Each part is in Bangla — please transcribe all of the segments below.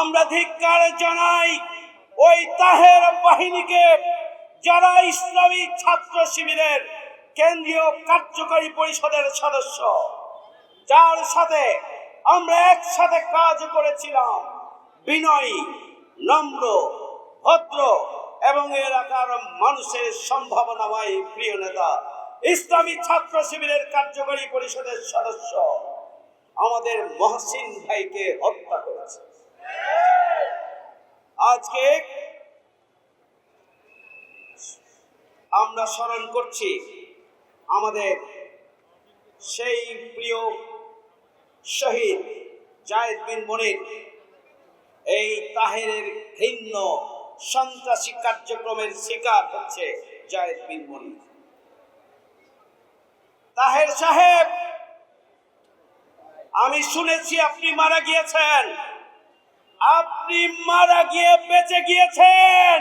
আমরা ধিক্কার জানাই ওই তাহের বাহিনীকে যারা ইসলামী ছাত্র শিবিরের কেন্দ্রীয় কার্যকরী পরিষদের সদস্য। যার সাথে আমরা একসাথে কাজ করেছিলাম। বিনয়ী, নম্র, ভদ্র এবং এলাকার মানুষের সম্ভাবনাময় প্রিয় নেতা, ইসলামী ছাত্র শিবিরের কার্যকরী পরিষদের সদস্য। আমাদের মহসিন ভাইকে হত্যা আজকে আমরা স্মরণ করছি আমাদের সেই প্রিয় শহীদ জায়েদ বিন মনির। এই তাহেরের ভিন্ন সন্ত্রাসী কার্যক্রমের শিকার হচ্ছে জায়েদ বিন মনির। তাহের সাহেব, আমি শুনেছি আপনি মারা গিয়েছেন। আপনি মারা গিয়ে বেঁচে গিয়েছেন।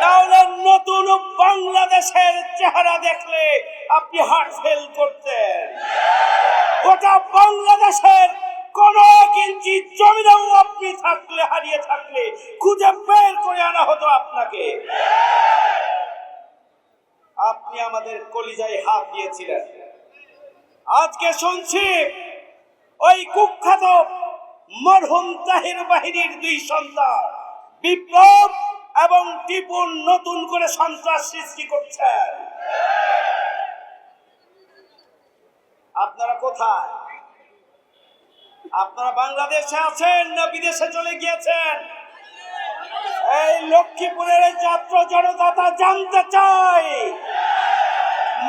তাহলে নতুন বাংলাদেশের চেহারা দেখলে আপনি হার্ট ফেল করতেন। গোটা বাংলাদেশের কোন এক ইঞ্চি জমিনেও আপনি থাকলে, হারিয়ে থাকলে খুঁজে বের করে আনা হতো আপনাকে। আপনি আমাদের কলিজায় হাত দিয়েছিলেন। আজকে শুনছি ওই কুখ্যাত মরহুম তাহির বাহিনীর দুই সন্তান, বিপ্লব এবং টিপুন নতুন করে সন্ত্রাস সৃষ্টি করছেন। আপনারা কোথায়? আপনারা বাংলাদেশে আছেন না বিদেশে চলে গিয়েছেন? এই লক্ষ্মীপুরের ছাত্র জনতা তা জানতে চাই।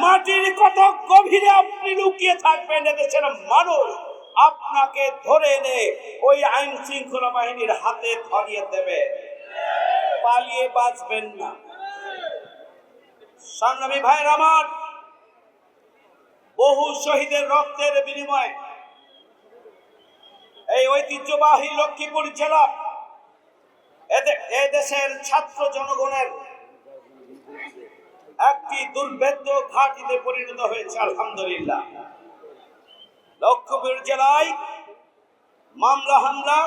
মাটির কত গভীরে আপনি লুকিয়ে থাকবেন এদেশের মানুষ? আপনাকে ধরে এনে ওই আইন শৃঙ্খলা বাহিনীর হাতে ধরিয়ে দেবে। পালিয়ে বাঁচবেন না। সংগ্রামী ভাইয়ের আমার, বহু শহীদের রক্তের বিনিময়ে এই ঐতিহ্যবাহী লক্ষ্মীপুর জেলা এদে- এদেশের ছাত্র জনগণের একটি দুর্ভেদ্য ঘাটিতে পরিণত হয়েছে, আলহামদুলিল্লাহ। লক্ষ্মীপুর জেলায় মামলা, হামলা,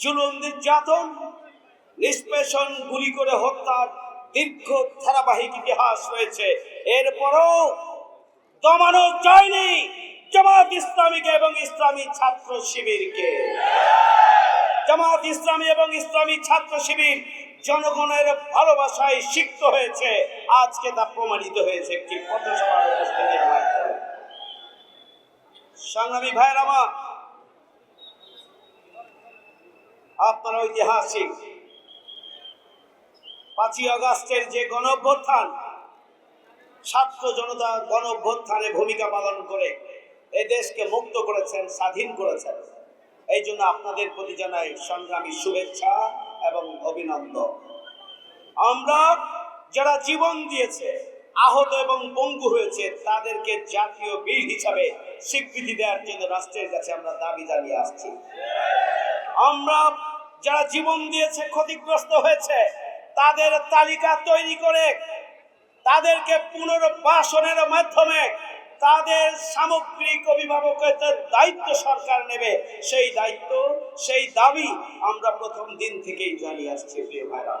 জুলুম, নির্যাতন, নিষ্পেষণ, গুলি করে হত্যার দীর্ঘ ধারাবাহিক ইতিহাস রয়েছে। এরপরও দমানো যায়নি জামাত ইসলামীকে এবং ইসলামী ছাত্র শিবিরকে। জামাত ইসলামী এবং ইসলামী ছাত্র শিবির জনগণের ভালোবাসায় সিক্ত হয়েছে। আজকে তা প্রমাণিত হয়েছে একটি পথসভার উপস্থিতির মাধ্যমে সংগ্রামী ভাইয়ের আমার। আপনার ঐতিহাসিক পাঁচই আগস্টের যে গণ অভ্যুত্থান ছাত্র জনতা গণ অভ্যুত্থানে ভূমিকা পালন করে এই দেশকে মুক্ত করেছেন, স্বাধীন করেছেন। এই জন্য আপনাদের প্রতি জানাই সংগ্রামী শুভেচ্ছা এবং অভিনন্দন। আমরা যারা জীবন দিয়েছে আহত এবং পঙ্গু হয়েছে, তাদেরকে জাতীয় বীর হিসাবে স্বীকৃতি দেওয়ার জন্য রাষ্ট্রের কাছে আমরা দাবি জানিয়ে আসছি। আমরা যারা জীবন দিয়েছে, ক্ষতিগ্রস্ত হয়েছে, তাদের তালিকা তৈরি করে, তাদেরকে পুনর্বাসনের মাধ্যমে তাদের সামগ্রিক অভিভাবকত্বের দায়িত্ব সরকার নেবে, সেই দায়িত্ব, সেই দাবি আমরা প্রথম দিন থেকেই জানিয়ে আসছি, প্রিয় ভাইরা।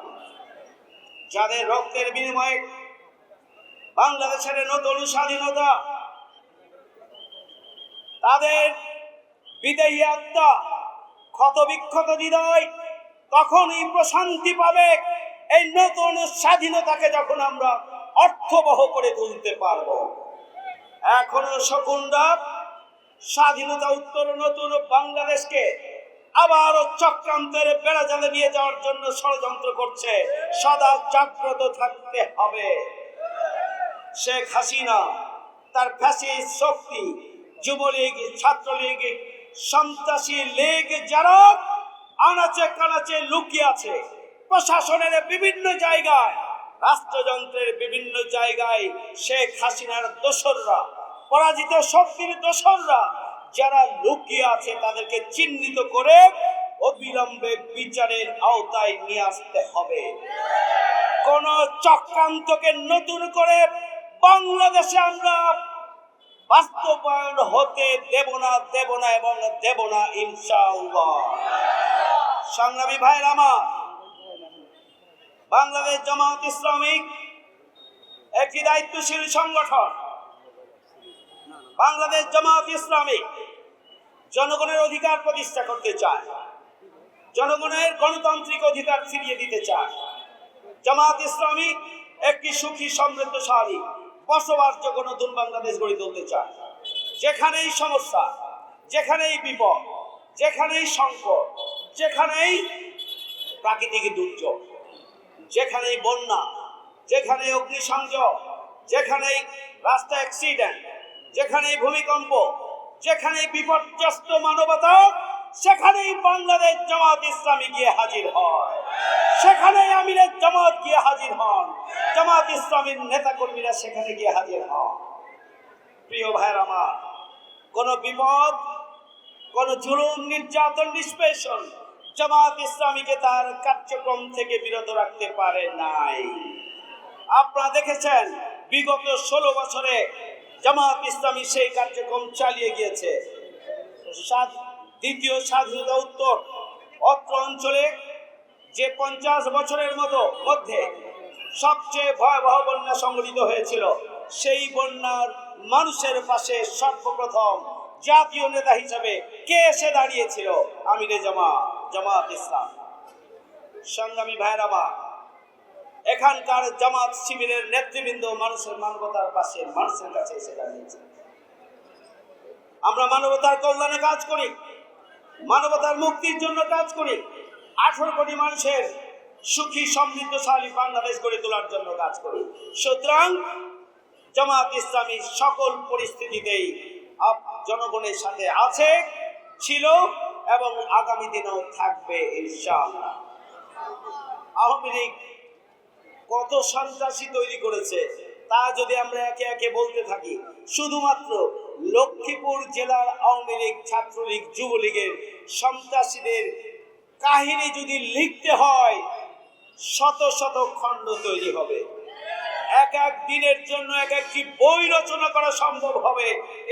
যাদের রক্তের বিনিময়ে বাংলাদেশের নতুন স্বাধীনতা। তাদের বিদেহী আত্মা ক্ষত বিক্ষত হৃদয় তখনই প্রশান্তি পাবে। এই নতুন স্বাধীনতাকে যখন আমরা অর্থবহ করে তুলতে পারব। এখনও শকুনরা স্বাধীনতা উত্তর নতুন বাংলাদেশকে আবারও চক্রান্তের বেড়া জালে নিয়ে যাওয়ার জন্য ষড়যন্ত্র করছে। সদা জাগ্রত থাকতে হবে। শেখ হাসিনা, তার ফ্যাসিস্ট শক্তি, যুবলীগ, ছাত্রলীগ, সন্ত্রাসী লীগ যারা আনাচে কানাচে লুকিয়ে আছে, প্রশাসনের বিভিন্ন জায়গায়, রাষ্ট্রযন্ত্রের বিভিন্ন জায়গায় শেখ হাসিনার দোসররা, পরাজিত শক্তির দোসররা যারা লুকিয়ে আছে তাদেরকে চিহ্নিত করে অবিলম্বে বিচারের আওতায় নিয়ে আসতে হবে। কোন চক্রান্তকে নতুন করে বাংলাদেশে আমরা বাস্তবায়ন হতে দেব না দেব না এবং দেব না ইনশাআল্লাহ। সংগ্রামী ভাইয়ের আমার, বাংলাদেশ জামাত ইসলামিক একটি দায়িত্বশীল সংগঠন। বাংলাদেশ জামাত ইসলামী জনগণের অধিকার প্রতিষ্ঠা করতে চায়, জনগণের গণতান্ত্রিক অধিকার ফিরিয়ে দিতে চায়। জামাত ইসলামী একটি সুখী, সমৃদ্ধশালী বসবাসযোগ্য নতুন বাংলাদেশ গড়ে তুলতে চায়। যেখানেই সমস্যা, যেখানেই বিপদ, যেখানেই সংকট, যেখানেই প্রাকৃতিক দুর্যোগ, যেখানেই বন্যা যেখানে অগ্নিসংযোগ, যেখানেই রাস্তা অ্যাক্সিডেন্ট যেখানেই ভূমিকম্প, যেখানেই বিপর্যস্ত মানবতা, সেখানেই বাংলাদেশ জামাত ইসলামী গিয়ে হাজির হয়। সেখানেই আমিরের জামাত গিয়ে হাজির হন। জামাত ইসলামীর নেতাকর্মীরা সেখানে গিয়ে হাজির হন। প্রিয় ভাইয়ের আমার, কোন বিপদ, কোন জুলুম, নির্যাতন, নিষ্পেষণ জামাত ইসলামীকে তার কার্যক্রম থেকে বিরত রাখতে পারে নাই। আপনারা দেখেছেন, বিগত ষোলো বছরে জামাত ইসলামী সেই কার্যক্রম চালিয়ে গিয়েছে। দ্বিতীয় স্বাধীনতা উত্তর, অত্র অঞ্চলে যে পঞ্চাশ বছরের মতো মধ্যে সবচেয়ে ভয়াবহ বন্যা সংঘটিত হয়েছিল, সেই বন্যার মানুষের পাশে সর্বপ্রথম জাতীয় নেতা হিসাবে কে এসে দাঁড়িয়েছিল? আমিরে জামা জামাত ইসলাম। সংগ্রামী ভাইরামা এখানকার জামাত শিবিরের নেতৃবৃন্দ মানুষের মানবতার পাশে, মানুষের কাছে এসে দাঁড়িয়েছে। আমরা মানবতার কল্যাণে কাজ করি, মানবতার মুক্তির জন্য কাজ করি আঠারো কোটি মানুষের সুখী, সমৃদ্ধশালী বাংলাদেশ গড়ে তোলার জন্য কাজ করি সুতরাং জামাত ইসলামী সকল পরিস্থিতিতেই জনগণের সাথে আছে, ছিল এবং আগামী দিনেও থাকবে আওয়ামী লীগ কত সন্ত্রাসী তৈরি করেছে, তা যদি আমরা একে একে বলতে থাকি, শুধুমাত্র লক্ষ্মীপুর জেলার আওয়ামী লীগ, ছাত্রলীগ, যুবলীগের সন্ত্রাসীদের কাহিনী যদি লিখতে হয়, শত শত খণ্ড তৈরি হবে। এক এক দিনের জন্য এক একটি বই রচনা করা সম্ভব হবে,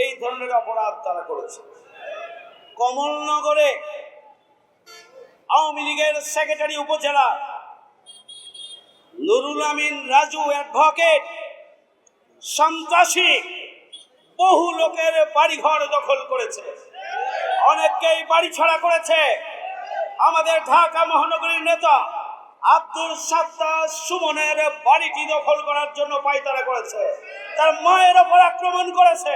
এই ধরনের অপরাধ তারা করেছে। কমলনগরে আওয়ামী লীগের সেক্রেটারি উপজেলা নুরুল আমিন রাজু অ্যাডভোকেট, সন্ত্রাসী বহু লোকের বাড়িঘর দখল করেছে। অনেককেই বাড়ি ছাড়া করেছে। আমাদের ঢাকা মহানগরীর নেতা আব্দুল সাত্তার সুমনের বাড়িটি দখল করার জন্য পায়তারা করেছে। তার মায়ের ওপর আক্রমণ করেছে,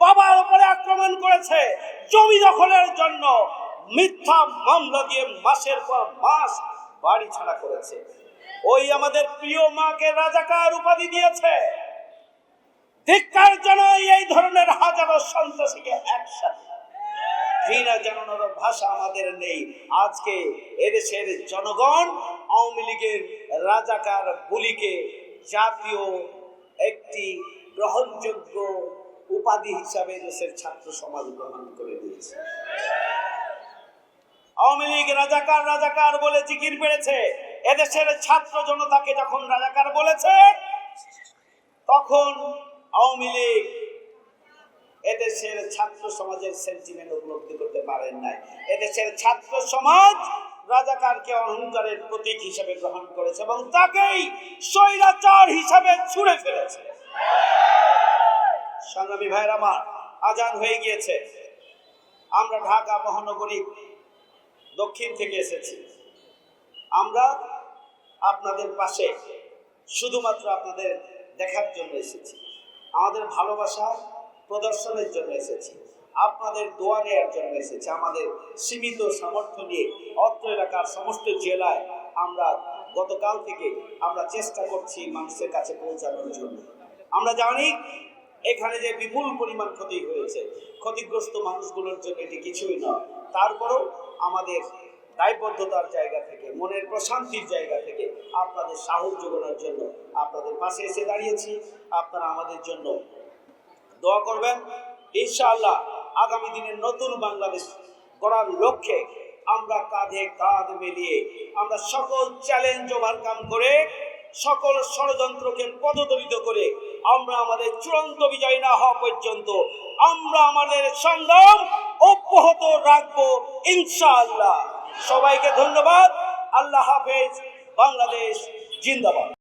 বাবার উপরে আক্রমণ করেছে। জমি দখলের জন্য মিথ্যা মামলা দিয়ে মাসের পর মাস বাড়ি ছাড়া করেছে। ওই আমাদের প্রিয় মাকে রাজাকার উপাধি দিয়েছে। ধিক্কার জন্য এই ধরনের হাজারো সন্ত্রাসীকে একসাথে। ঘৃণা জানানোর ভাষা আমাদের নেই। আজকে এদেশের জনগণ আওয়ামী লীগের রাজাকার বুলিকে জাতীয় একটি গ্রহণযোগ্য উপাধি হিসাবে দেশের ছাত্র সমাজ গ্রহণ করে দিয়েছে। আওয়ামী লীগ রাজাকার রাজাকার বলে জিকির পেরেছে। এদেশের ছাত্র জনতাকে যখন রাজাকার বলেছে, তখন আওয়ামী লীগ এদেশের ছাত্র সমাজের সেন্টিমেন্ট উপলব্ধি করতে পারেন নাই। এদেশের ছাত্র সমাজ রাজাকারকে অহংকারের প্রতীক হিসেবে গ্রহণ করেছে এবং তাকেই স্বৈরাচার হিসাবে ছুড়ে ফেলেছে। সংগ্রামী ভাইয়ের আমার, আজান হয়ে গিয়েছে। আমরা ঢাকা মহানগরী দক্ষিণ থেকে এসেছি। আমরা আপনাদের পাশে শুধুমাত্র আপনাদের দেখার জন্য এসেছি। আমাদের ভালোবাসা প্রদর্শনের জন্য এসেছি। আপনাদের দোয়া নেওয়ার জন্য এসেছি। আমাদের সীমিত সামর্থ্য নিয়ে অত্র এলাকার সমস্ত জেলায় আমরা গতকাল থেকে আমরা চেষ্টা করছি মানুষের কাছে পৌঁছানোর জন্য। আমরা জানি এখানে যে বিপুল পরিমাণ ক্ষতি হয়েছে, ক্ষতিগ্রস্ত মানুষগুলোর জন্য এটি কিছুই নয়। তারপরেও আমাদের দায়বদ্ধতার জায়গা থেকে, মনের প্রশান্তির জায়গা থেকে আপনাদের সাহস যোগানোর জন্য আপনাদের পাশে এসে দাঁড়িয়েছি। আপনারা আমাদের জন্য দোয়া করবেন। ইনশাআল্লাহ আগামী দিনে নতুন বাংলাদেশ গড়ার লক্ষ্যে আমরা কাঁধে কাঁধ মিলিয়ে আমরা সকল চ্যালেঞ্জ ওভারকাম করে সকল ষড়যন্ত্রকে পদদলিত করে আমরা আমাদের চূড়ান্ত বিজয় না হওয়া পর্যন্ত আমরা আমাদের সংগ্রাম অব্যাহত রাখব ইনশাআল্লাহ। সবাইকে ধন্যবাদ। আল্লাহ হাফেজ। বাংলাদেশ জিন্দাবাদ।